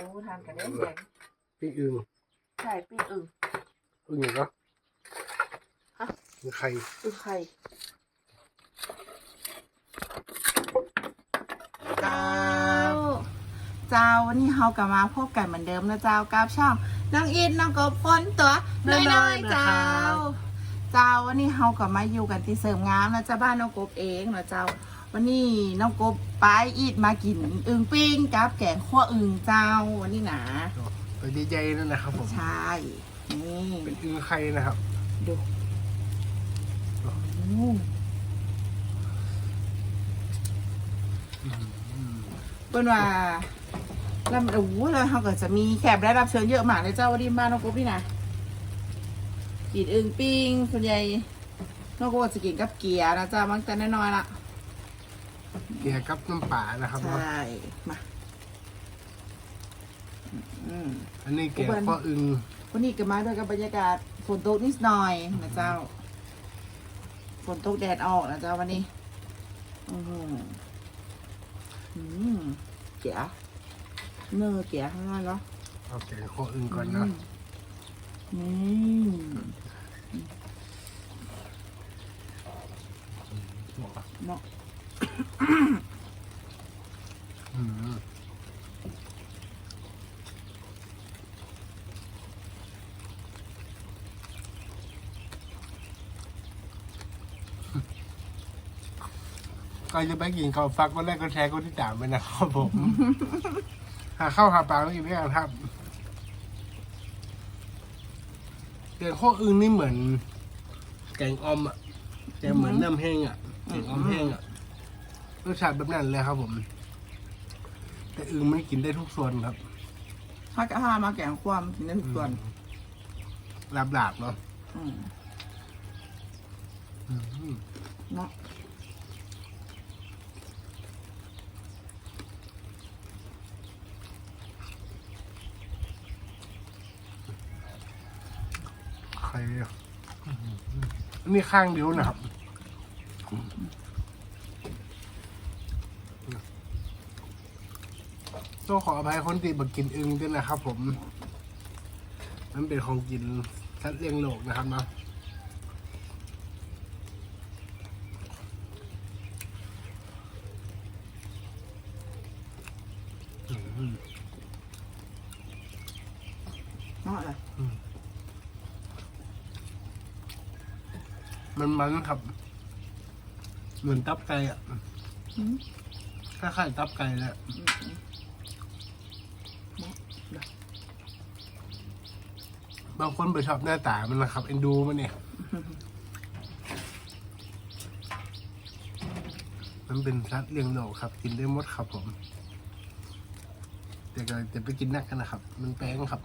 โอ้ทานกันได้แดงปิ้งอึ่งใช่ปิ้งอึ่ง อึ่งอย่างก็ฮะอึ่งไข่อึ่งไข่เจ้า เจ้าวันนี้เฮากลับมาพบกันเหมือนเดิมนะเจ้ากับช่องน้องอินน้องกบคนตัวน้อยๆเจ้า เจ้าวันนี้เฮากลับมาอยู่กันที่เสริมงามนะเจ้าบ้านน้องกบเองนะเจ้า วันนี้น้องกบไปอีดมากินอึ่งปิ้งกับแกงขั่วอึ่งเจ้าวันนี้นะตัวใหญ่ๆนั่นนะครับผม ใช่นี่เป็นอึ่งไข่นะครับ ดูโอ้อืมเป็นว่าแล้วโอ้โหแล้วเขาก็จะมีแขกได้รับเชิญเยอะมากเลยเจ้าวันนี้บ้านน้องกบนี่นะกินอึ่งปิ้งส่วนใหญ่น้องกบจะกินกับเกี๊ยร์นะเจ้าบางแต่น้อยๆละ เกี่ยวกับน้ำป่านะครับใช่มาอืม อันนี้แกงข้ออึ่งวันนี้ก็มาด้วยกับบรรยากาศฝนตกนิดหน่อยนะเจ้า ฝนตกแดดออกนะเจ้าวันนี้อือหืออืมเกี๊ยเนื้อเกี๊ยข้างล่างเนาะเอาแกงข้ออึ่งก่อนเนาะอืมเนาะอืม ก่อนจะไปกินข้าวฟักก็แรกก็แชร์ก็ที่ตามไปนะครับผม หาข้าวหาปลาไม่กินด้วยกันครับแกงข้ออึ่งนี่เหมือน แกงออมอะแต่เหมือนน้ำแห้งอะแกงออมแห้งอะ รสชาติแบบนั้นเลยครับผม แต่อึ่งไม่กินได้ทุกส่วนครับ ถ้าก็ห้ามาแกงความกินได้ทุกส่วนลาบลาบๆเนาะอืมอืมเนาะใครอะอืมอันนี่ข้างเดียวนะครับ ต้องขออภัยคนที่บักกินอึ่งด้วยนะครับ ผม มันเป็นของกินสัตว์เลี้ยงโลกนะครับเนาะอืมเนาะอะไรมันมันครับ เหมือนตับไก่อะอืมคล้ายๆตับไก่แหละ อืมอืมเนาะเดี๋ยว บางคนไปชอบหน้าตามันนะครับ เอ็นดูมันเนี่ย มันเป็นสัตว์เลี้ยงโลกครับ กินได้หมดครับผม แต่ก็จะไปกินนักกันนะครับ มันแป้งครับ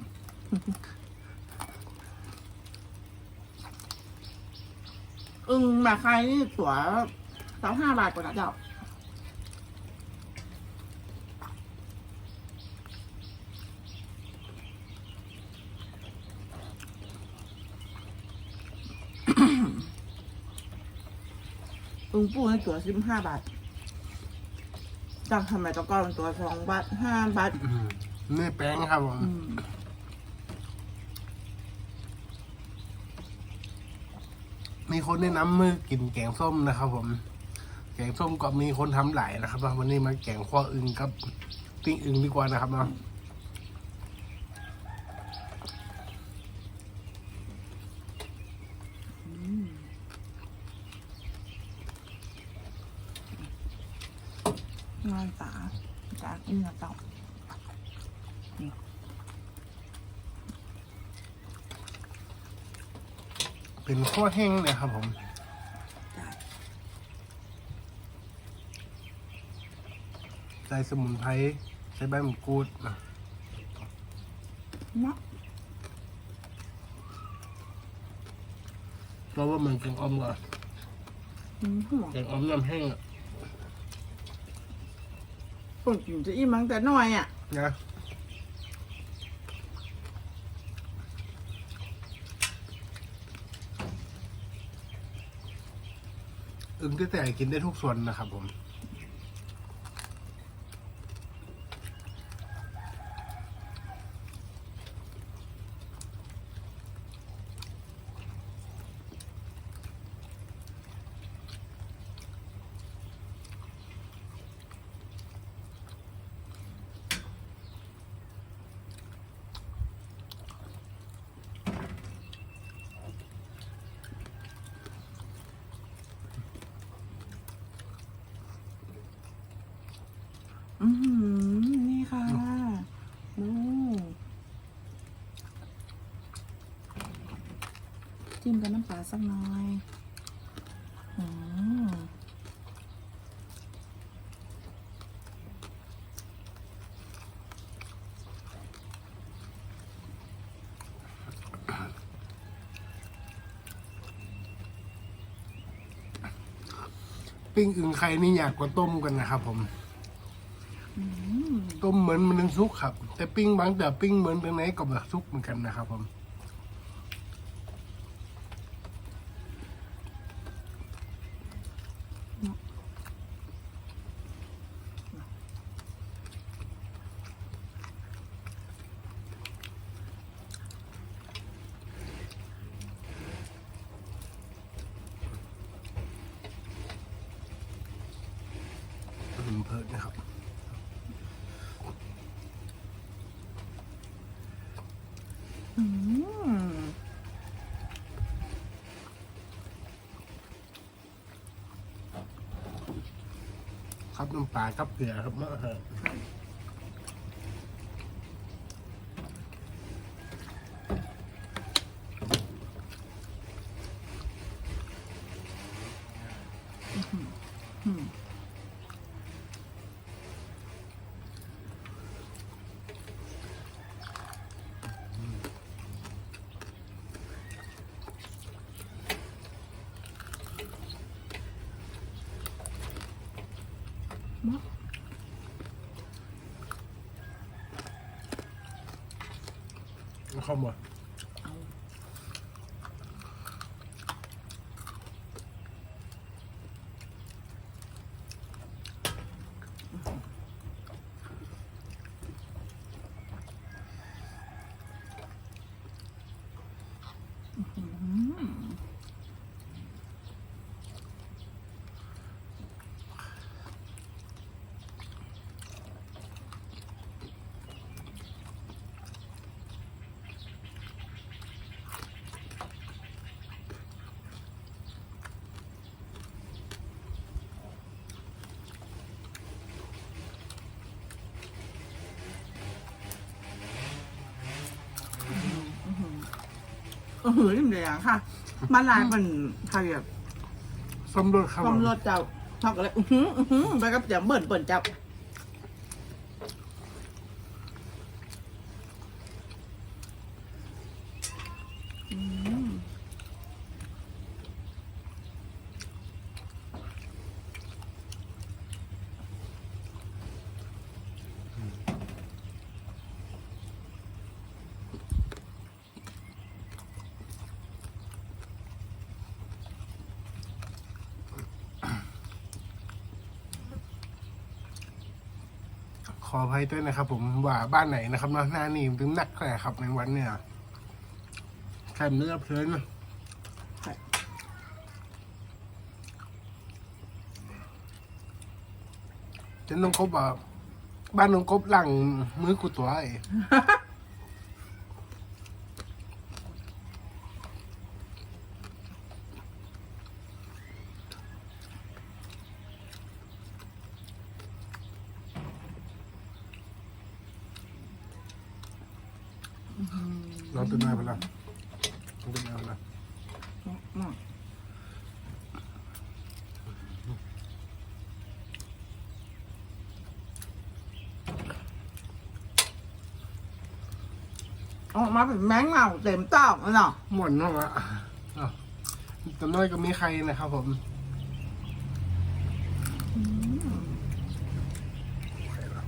อึ่งมาใครนี่ตัวสามห้าบาทกว่านะเจ้า อึ่งปูนตัวสิบห้าบาทจากทำไมตะกอนเป็นตัวสองบาทห้าบาทอืมนี่แป้งครับผมอืมมีคนแนะนำมือกินแกงส้มนะครับ ผม แกงส้มก็มีคนทำหลายนะครับวันนี้มาแกงข้ออึงกับปิ้งอึงดีกว่านะครับเนาะ งานตาจากเนื้อเต่า เป็นข้อแห้งเลยครับผมใส่สมุนไพรใส่ใบมะกรูดนะเนาะเพราะว่ามันแกงอ่อมก่อนอืมหัวแกงอ่อมน้ำแห้งอะคนกินจะอิ่มมั้งแต่น้อยอะนะ อึงที่แต่กินได้ทุกส่วนนะครับผม อือหือนี่ค่ะดูจิ้มกับน้ำปลาสักหน่อยอืมปิ้งอึ่งไข่นี่อยากกว่าต้มกันนะครับผมอื ก็เหมือนมันเป็นซุกครับ แต่ปิ้งบางแต่ปิ้งเหมือนตรงไหนก็แบบซุกเหมือนกันนะครับผม อืมเพิดนะครับ อืม ครับน้ำปลาครับเกลือครับเนา Roma. เข้ามาอือหือนี่เลยอะค่ะมาลายเป็นไทยแบบส้มรสครับความรสเจ้าชอบอะไรอือหืออือหือไปกับเดี๋ยวเบิ่นเบิ่นเจ้าอืม ขออภัยด้วยนะครับ ผมว่าบ้านไหนนะครับเนาะหน้านี่ถึงหนักแค่ครับในวันเนี่ยแค่เนื้อเพลินนะจนน้องกบอะบ้านน้องกบหลังมือกูตัวไอ้ เราตื่นมาไปแล้วตื่นมาไปแล้ว อืม ออกมาเป็นแมงเมาเต็มตอกเลยเนาะ หมดแล้วอะอะแตัวน้อยก็มีใครนะครับผมใครวะ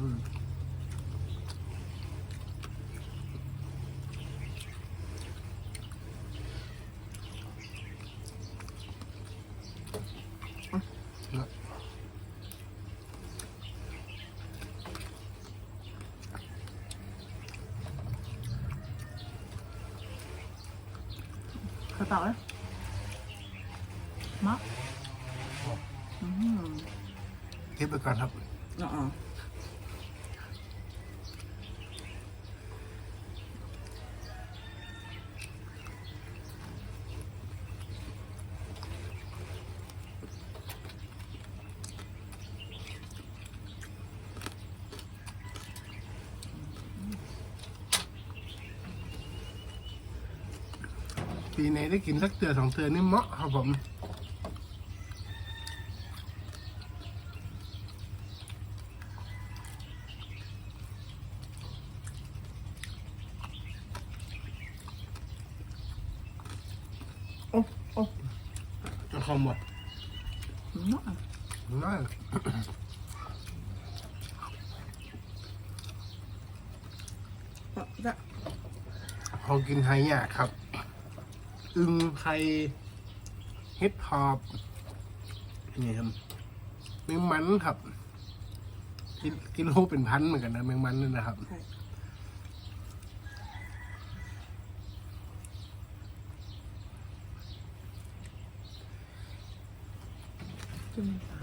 อืมนะ ต่อเลยมะอืม เก็บไปก่อนครับ อ๋อ ปีไหนได้กินสักเตือสองเตือนี่เหมาะครับผมโอ้โอ้จะคอมบ่น้อยน้อยจะพอกินไฮยากครับ อึงไข่เฮ็ดฮอบนี่ครับแมงมันครับกินกิโลเป็นพันเหมือนกันนะแมงมันนี่นะครับ ใช่จิ้มปลา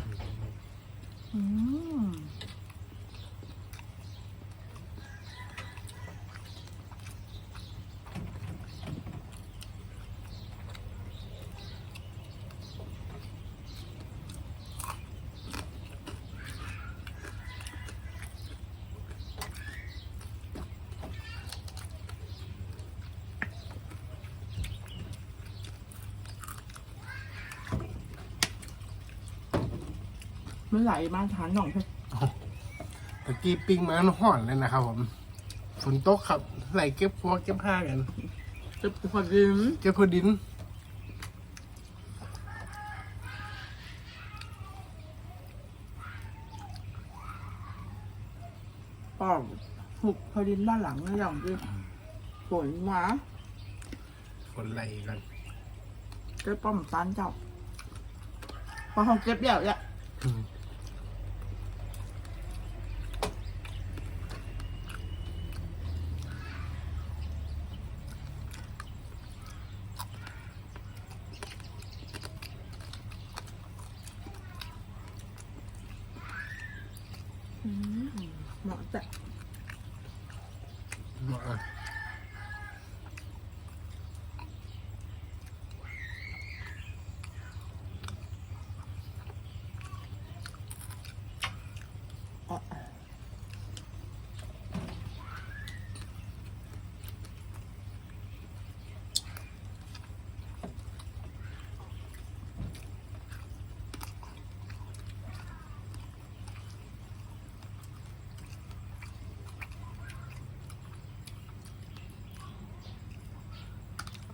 อืม มันไหลมาทานหน่องใช่ตะกี้ปิ้งมาห่อนเลยนะครับผมฝนตกครับไหลเก็บพวกเก็บผ้ากันจะพอดีมเก็บพวดินปอกหุกพอดินด้านหลังนะอย่างที่ฝนมาฝนไหลกันเก็บป้อมตันเจ้าพอเขาเก็บเดี่ยวเนี่ย อืมเหมาะจะ เหมาะเลย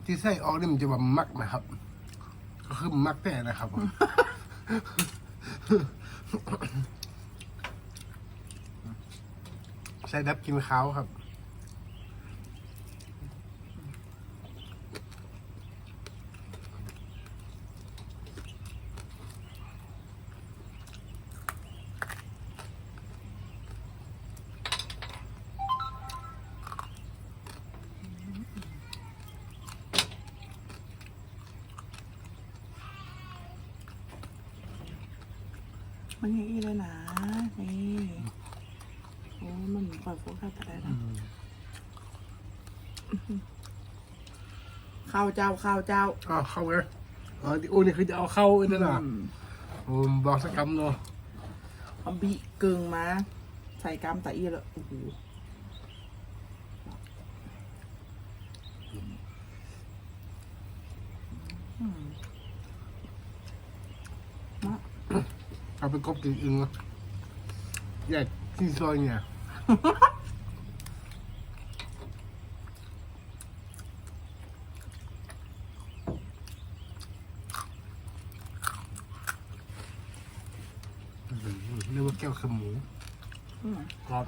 ที่ไส้ออกนี่มันจะแบบมักนะครับ ก็คือมักแต่นะครับผมใส่ดับกินข้าวครับ มันอย่างนี้เลยนะนี่โอ้มันปล่อยโฟกัสอะไรนะข้าวเจ้าข้าวเจ้าอ๋อเข้าเลยอ๋อที่โอ้นี่คือจะเอาเข้าไอ้นั่นน่ะอืมโอ้บอกสักคำเนาะเอาบีกึ่งมา ใส่กามตะอีแล้วโอ้โหอืมมา เอาไปกบกินอึงเนาะแยกที่ซอยเนี่ยเรียกว่าแก้วขมูอืมครับ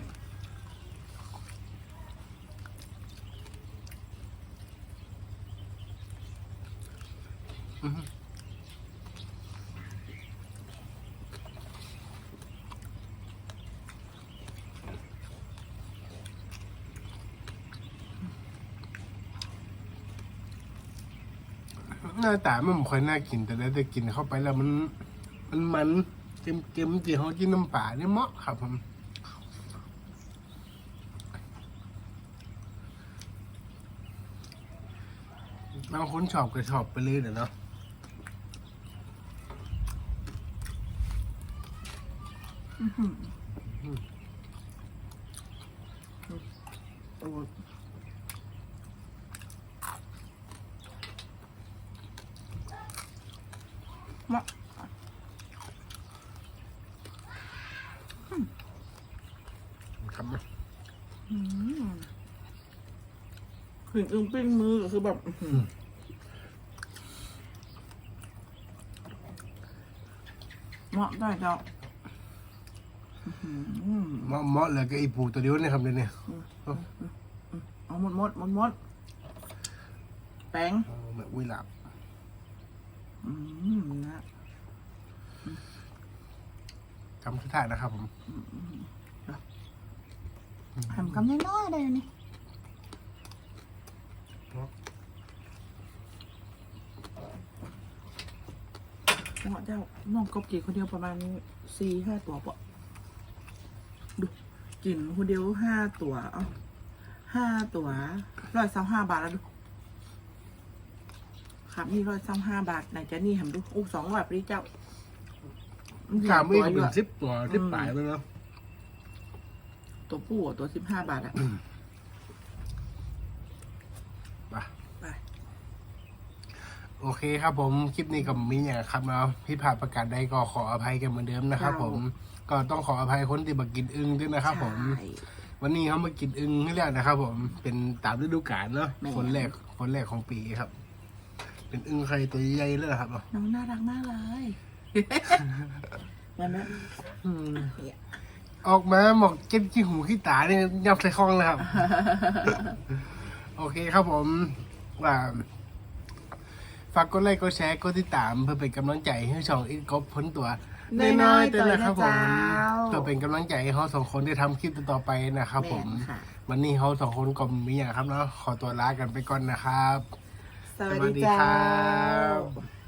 หน้าตามันไม่ค่อยน่ากินแต่แล้วแต่กินเข้าไปแล้วมัน มันมันเค็มเค็มๆที่เขากินน้ำป่าเนี่ยเหมาะครับผมบางคนชอบก็ชอบไปเลยเดี๋ยวเนาะโอ้ มาครับอืมถึงอึ้งปิ้งมือก็คือแบบอื้อหือเหมาะได้เจ้าอื้อหือเหมาะเหมาะเลยกับไอ้ปูตัวเดียวเนี่ยครับเดี๋ยวนี้เอาหมดหมดหมดหมดแป้งเอาแบบวิลาบอืม นะคำสุดท้ายนะครับผมทำกำน้อยๆได้นี่เหมาะเจ้าน้องกบกี่คนเดียวประมาณสี่ห้าตัวปะดูกินคนเดียวห้าตัว เอาห้าตัวร้อยสามห้าบาทแล้วดู ครับนี่ร้อยสามห้าบาทไหนจะนี่ทำดูอู้สองร้อยปรีเจ้าถามไม่ตัวอเป็ยู่นอะสิบตัวสิบปลายแล้วเนาะตัวผู้อะตัวสิบห้าบาทอะไปไปโอเคครับผม คลิปนี้ก็มีอย่างครับเนาะพี่ผ่านประกาศใดก็ขออภัยกันเหมือนเดิมนะครับผมก็ต้องขออภัยคนที่มากินอึ่งด้วยนะครับผมใช่วันนี้เขามากินอึ่งให้แล้วนะครับผมเป็นตามฤดูกาลเนาะแม่ฝนแรกฝนแรกของปีครับ เป็นอึ่งไข่ตัวใหญ่ๆเลยนะครับเนาะน้องน่ารักมากเลยมันนะอืมออกมาหมอกเจ็ดขี้หูขี้ตาเนี่ยยับใส่คลองเลยครับ โอเคครับผมว่าฝากกดไลค์กดแชร์กดติดตามเพื่อเป็นกำลังใจให้ช่องอีกกบพ้นตัวน้อยๆๆด้วยนะครับผมตัวนะเจ้าเพื่อเป็นกำลังใจให้เขาสองคนได้ทำคลิปต่อๆไปนะครับผมแม่นค่ะวันนี้เขาสองคนก็มีอย่างครับเนาะขอตัวลากันไปก่อนนะครับสวัสดีเจ้า สวัสดีครับ